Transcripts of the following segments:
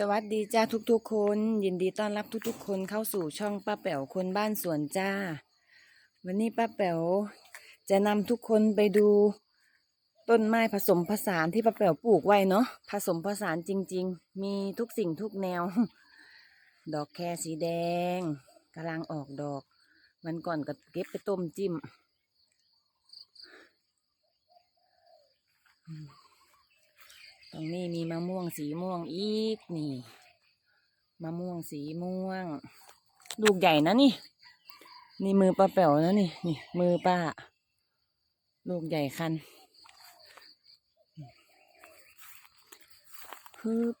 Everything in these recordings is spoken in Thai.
สวัสดีจ้าทุกๆคน ยินดีต้อนรับทุกๆ คนเข้าสู่ช่องป้าแป๋วคนบ้านสวนจ้า วันนี้ป้าแป๋วจะนำทุกคนไปดูต้นไม้ผสมผสานที่ป้าแป๋วปลูกไว้เนาะผสมผสานจริง ๆ มีทุกสิ่งทุกแนว ดอกแครสีแดงกำลังออกดอก วันก่อนก็เก็บไปต้มจิ้ม รงนี้มีมะม่วงสีม่วงอีกนี่ มะม่วงสีม่วง ลูกใหญ่นะนี่ นี่มือป้าแป๋วนะนี่นี่มือป้า ลูกใหญ่คันฮึบ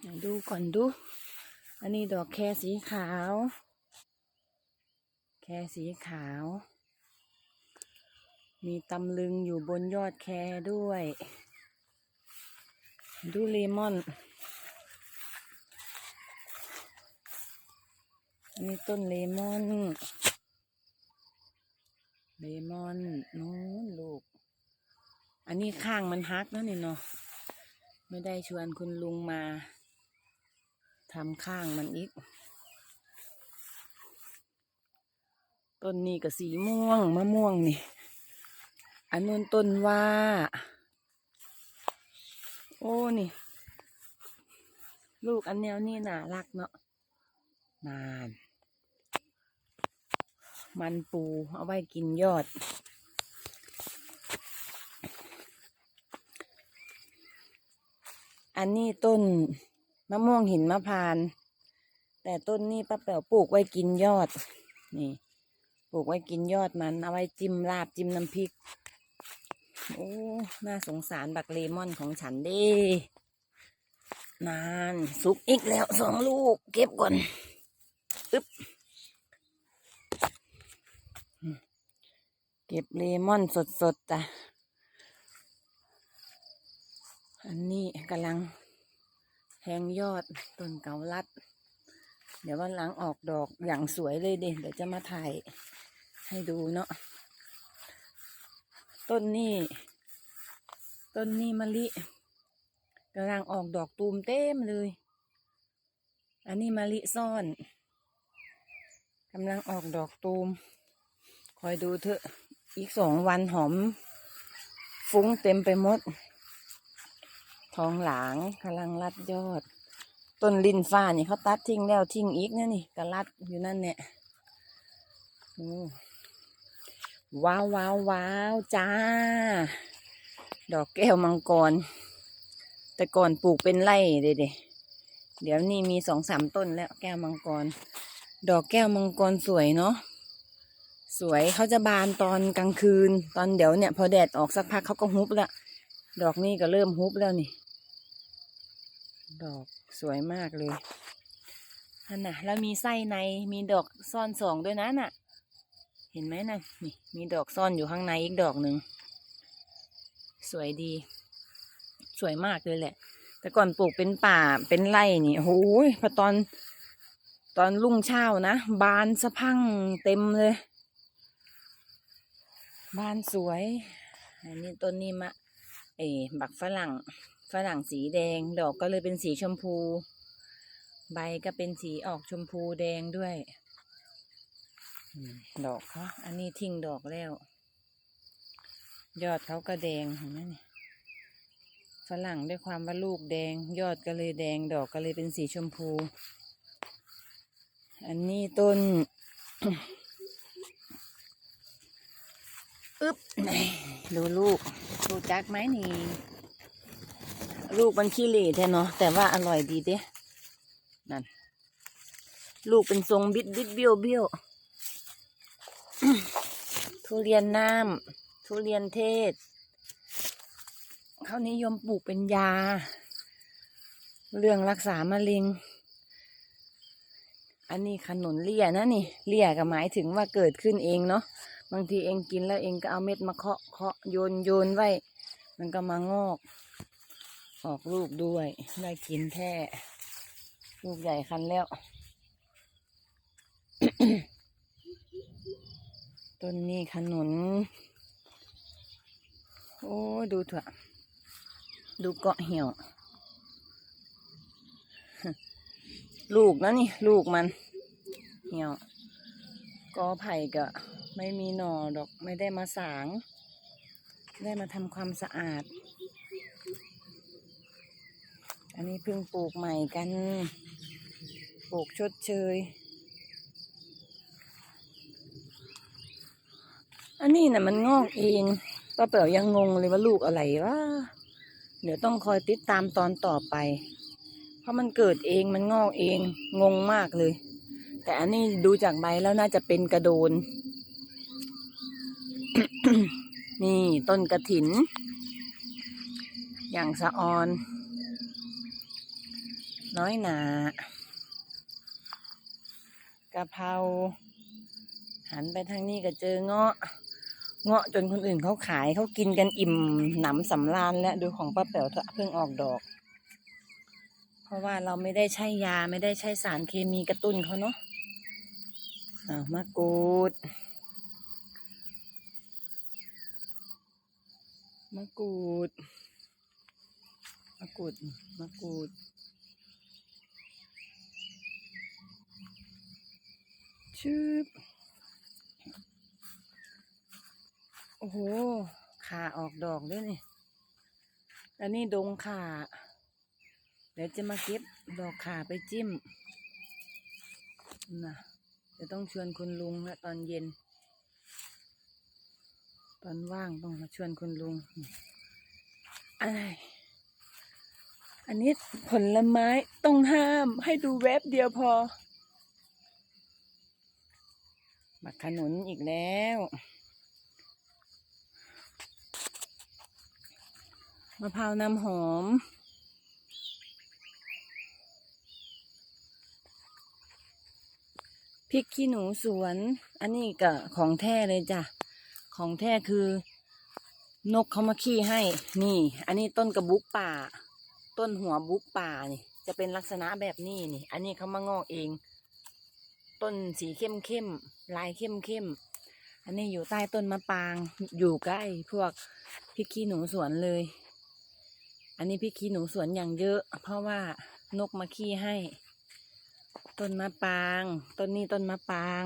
เดี๋ยวดูก่อนดู อันนี้ดอกแคสีขาว แคสีขาว มีตำลึงอยู่บนยอดแคด้วย ดูเลมอนอันนี้ต้นเลมอน เลมอนนู้นลูก อันนี้ข้างมันฮักนะนี่เนาะ ไม่ได้ชวนคุณลุงมาทำข้างมันอีก ต้นนี้ก็สีม่วงมะม่วงนี่ อันนู้นต้นว่าโอ้นี่ ลูกอันแนวนี่น่ารักเนาะนาน มันปูเอาไว้กินยอด อันนี้ต้นมะม่วงหินมะพร้าน แต่ต้นนี้ป้าแป๋วปลูกไว้กินยอด นี่ ปลูกไว้กินยอดมัน เอาไว้จิ้มลาบจิ้มน้ำพริก อ้ น่าสงสารบักเลมอนของฉันเด้นานสุกอีกแล้วสองลูก เก็บก่อนอึ๊บเก็บเลมอนสดๆจ้ะอันนี้กำลังแทงยอดต้นเกาลัด เดี๋ยววันหลังออกดอกอย่างสวยเลยเด่นเดี๋ยวจะมาถ่ายให้ดูเนาะต้นนี้ ต้นนี้มะลิกำลังออกดอกตูมเต็มเลย อันนี้มะลิซ่อนกำลังออกดอกตูม คอยดูเถอะ อีกสองวันหอม ฟุ้งเต็มไปหมด ทองหลางกำลังรัดยอด ต้นลินฟ้านี่เขาตัดทิ้งแล้วทิ้งอีกนะนี่ก็รัดอยู่นั่นเนี่ยว้าวว้าวว้าวจ้า ดอกแก้วมังกร แต่ก่อนปลูกเป็นไร่เด็ดเดี๋ยวนี้มีสองสามต้นแล้วแก้วมังกร ดอกแก้วมังกรสวยเนาะสวยเขาจะบานตอนกลางคืน ตอนเดี๋ยวเนี่ยพอแดดออกสักพักเขาก็ฮุบละดอกนี้ก็เริ่มฮุบแล้วนี่ ดอกสวยมากเลยอันน่ะแล้วมีไส้ในมีดอกซ่อนสองด้วยนะน่ะ เห็นไหมนะนี่มีดอกซ่อนอยู่ข้างในอีกดอกหนึ่ง สวยดี สวยมากเลยแหละ แต่ก่อนปลูกเป็นป่าเป็นไร่นี่โอ้ยพอตอนตอนรุ่งเช้านะ บานสะพังเต็มเลย บานสวย อันนี้ต้นนี้มะเออบักฝรั่งฝรั่งสีแดง ดอกก็เลยเป็นสีชมพู ใบก็เป็นสีออกชมพูแดงด้วย ดอกเขาอันนี้ทิ้งดอกแล้ว ยอดเขาก็แดงเห็นไหมเนี่ยฝรั่งด้วยความว่าลูกแดง ยอดก็เลยแดงดอกก็เลยเป็นสีชมพู อันนี้ต้นอึ๊บดูลูกดูจักไหมนี่ ลูกมันขี้เหร่แท้เนาะแต่ว่าอร่อยดีเด้นั่น ลูกเป็นทรงบิดบิดเบี้ยวเบี้ยวทุเรียนน้ำ ทุเรียนเทศ เขานิยมปลูกเป็นยา เรื่องรักษามะเร็ง อันนี้ขนุนเลี่ยนะนี่ เลี่ยก็หมายถึงว่าเกิดขึ้นเองเนาะ บางทีเองกินแล้วเองก็เอาเม็ดมาเคาะเคาะโยนโยนไว้ มันก็มางอก ออกลูกด้วย ได้กินแท้ลูกใหญ่คันแล้วต้นนี้ขนุน โอ้ดูเถอะ ดูเกาะเหี่ยว ลูกนะนี่ ลูกมัน เหี่ยวกอไผ่ก็ไม่มีหน่อดอกไม่ได้มาสาง ได้มาทำความสะอาด อันนี้เพิ่งปลูกใหม่กัน ปลูกชดเชยอันนี้น่ะมันงอกเอง ป้าเป๋วยังงงเลยว่าลูกอะไรวะเดี๋ยวต้องคอยติดตามตอนต่อไป เพราะมันเกิดเองมันงอกเองงงมากเลย แต่อันนี้ดูจากใบแล้วน่าจะเป็นกระโดน นี่ต้นกระถิน อย่างสะออน น้อยหนากะเพราหันไปทางนี้ก็เจอเงาะ เงาะจนคนอื่นเขาขายเขากินกันอิ่มหนำสำราญแล้วดูของป้าแป๋วเถอะเพิ่งออกดอก เพราะว่าเราไม่ได้ใช้ยาไม่ได้ใช้สารเคมีกระตุ้นเขาเนาะอ้าวมะกรูดมะกรูดมะกรูดมะกรูดชืบ โอ้โหขาออกดอกด้วยนี่อันนี้ดงขาเดี๋ยวจะมาเก็บดอกขาไปจิ้มนะเดี๋ยวต้องชวนคุณลุงละตอนเย็น ตอนว่างต้องมาชวนคุณลุงอะไรอันนี้ผลไม้ต้องห้ามให้ดูแวบเดียวพอบักขนุนอีกแล้ว มะพร้าวน้ำหอม พริกขี้หนูสวน อันนี้ก็ของแท้เลยจ้ะ ของแท้คือนกเขามาขี้ให้ นี่ อันนี้ต้นกระบุกป่า ต้นหัวบุกป่านี่ จะเป็นลักษณะแบบนี้นี่ อันนี้เขามางอกเอง ต้นสีเข้มเข้มลายเข้มเข้ม อันนี้อยู่ใต้ต้นมะปราง อยู่ใกล้พวกพริกขี้หนูสวนเลย อันนี้พริกขี้หนูสวนอย่างเยอะ เพราะว่านกมาขี้ให้ ต้นมะปราง ต้นนี้ต้นมะปราง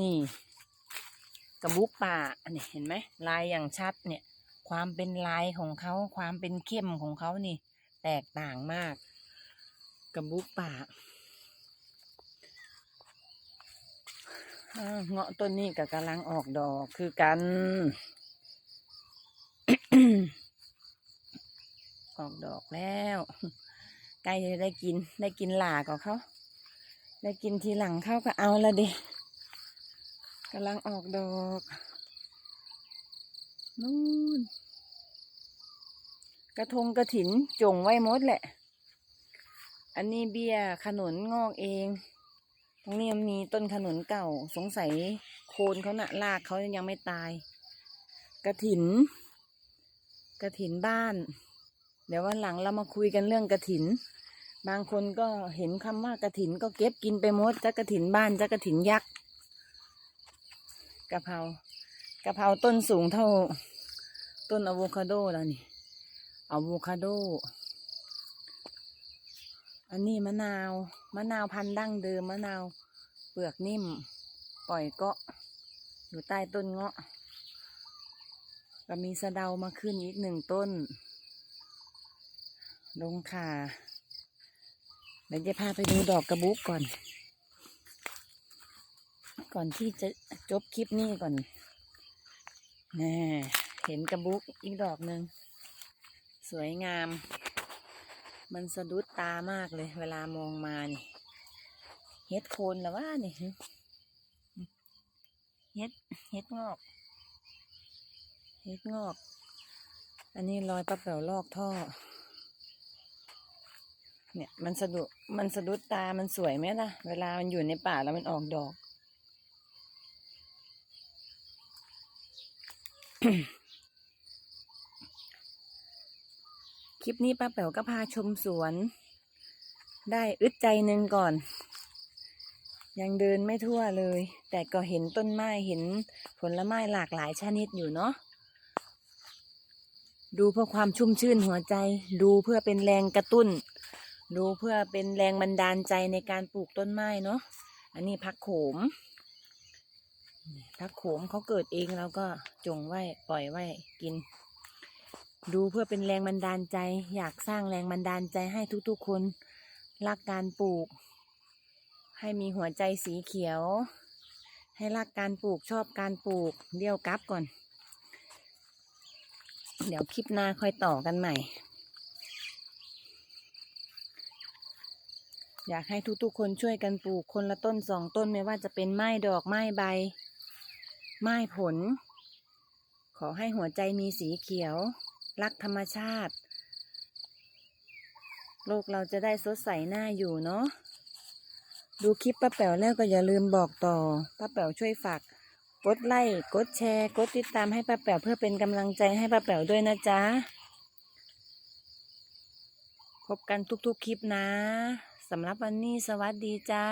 นี่ กระบุกป่าอันนี้เห็นไหมลายอย่างชัดเนี่ย ความเป็นลายของเขาความเป็นเข้มของเขานี่ แตกต่างมาก กระบุกป่าเงาะต้นนี้ก็กำลังออกดอกคือกัน ออกดอกแล้วใกล้จะได้กิน ได้กินหลากับเขา ได้กินทีหลังเขาก็เอาละเดกำลังออกดอกนู่นกระทงกระถินจงไว้มดแหละ อันนี้เบี้ยขนุนงอกเอง ตรงนี้มีต้นขนุนเก่า สงสัยโคนเขาหนะรากเขายังไม่ตาย กระถิน กระถินบ้าน เดี๋ยววันหลังเรามาคุยกันเรื่องกระถิน บางคนก็เห็นคำว่ากระถินก็เก็บกินไปหมดจะกระถินบ้านจะกระถินยักษ์กะเพรากะเพราต้นสูงเท่า ต้นอะโวคาโดแล้วนี่อะโวคาโด อันนี้มะนาว มะนาวพันธุ์ดั้งเดิมมะนาว เปลือกนิ่ม ปล่อยเกาะอยู่ใต้ต้นเงาะ ก็มีสะเดามาขึ้นอีกหนึ่งต้น ลงขาเดี๋ยวจะพาไปดูดอกกระบุกก่อน ก่อนที่จะจบคลิปนี้ก่อนแน่เห็นกระบุกอีกดอกหนึ่งสวยงาม มันสะดุดตามากเลย เวลามองมานี่เฮ็ดโคนแล้วว่านี่เฮ็ดเฮ็ดงอก เฮ็ดงอก อันนี้รอยปลาเป๋าลอกท่อ เนี่ยมันสะดุดมันสะดุดตามันสวยไหมล่ะ เวลามันอยู่ในป่าแล้วมันออกดอก คลิปนี้ป้าแป๋วก็พาชมสวน ได้อึดใจหนึ่งก่อนยังเดินไม่ทั่วเลย แต่ก็เห็นต้นไม้เห็นผลไม้หลากหลายชนิดอยู่เนาะ ดูเพื่อความชุ่มชื่นหัวใจ ดูเพื่อเป็นแรงกระตุ้น ดูเพื่อเป็นแรงบันดาลใจในการปลูกต้นไม้เนาะอันนี้พักโขมพักโขมเขาเกิดเองแล้วก็จงไว้ปล่อยไว้กิน ดูเพื่อเป็นแรงบันดาลใจ อยากสร้างแรงบันดาลใจให้ทุกๆคนรักการปลูก ให้มีหัวใจสีเขียว ให้รักการปลูกชอบการปลูกเดี่ยวกับก่อน เดี๋ยวคลิปหน้าค่อยต่อกันใหม่ อยากให้ทุกๆคนช่วยกันปลูกคนละต้นสองต้นไม่ว่าจะเป็นไม้ดอกไม้ใบ ไม้ผล ขอให้หัวใจมีสีเขียว รักธรรมชาติ โลกเราจะได้สดใสหน้าอยู่เนาะดูคลิปป้าแป๋วแล้วก็อย่าลืมบอกต่อป้าแป๋วช่วยฝาก กดไลค์กดแชร์ กดติดตามให้ป้าแป๋วเพื่อเป็นกำลังใจให้ป้าแป๋วด้วยนะจ๊ะ พบกันทุกๆคลิปนะสำหรับวันนี้สวัสดีจ้า